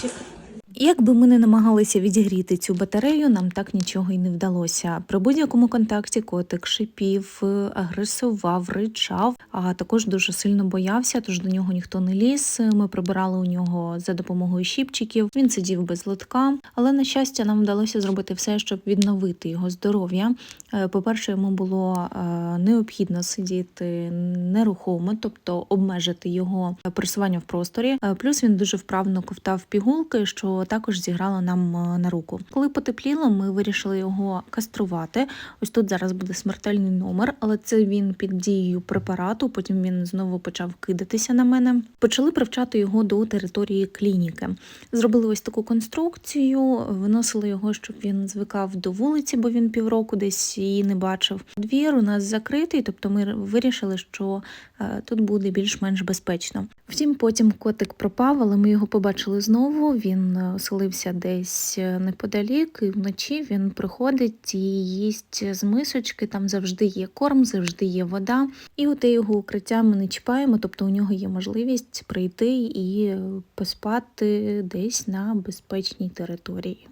Чи... Як би ми не намагалися відігріти цю батарею, нам так нічого й не вдалося. При будь-якому контакті котик шипів, агресував, ричав, а також дуже сильно боявся, тож до нього ніхто не ліз. Ми прибирали у нього за допомогою щіпчиків. Він сидів без лотка, але на щастя, нам вдалося зробити все, щоб відновити його здоров'я. Е, По-перше, йому було е, необхідно сидіти нерухомо, тобто обмежити його пересування в просторі. Е, Плюс він дуже вправно ковтав пігулки, що також зіграло нам е, на руку. Коли потепліло, ми вирішили його каструвати. Ось тут зараз буде смертельний номер, але це він під дією препарату. Потім він знову почав кидатися на мене. Почали привчати його до території клініки. Зробили ось таку конструкцію, виносили його, щоб він звикав до вулиці, бо він півроку десь її не бачив. Двір у нас закритий, тобто ми вирішили, що е, тут буде більш-менш безпечно. Втім, потім котик пропав, але ми його побачили знову. Він е, оселився десь е, неподалік, і вночі він приходить і їсть з мисочки. Там завжди є корм, завжди є вода. І у те його укриття ми не чіпаємо, тобто у нього є можливість прийти і поспати десь на безпечній території.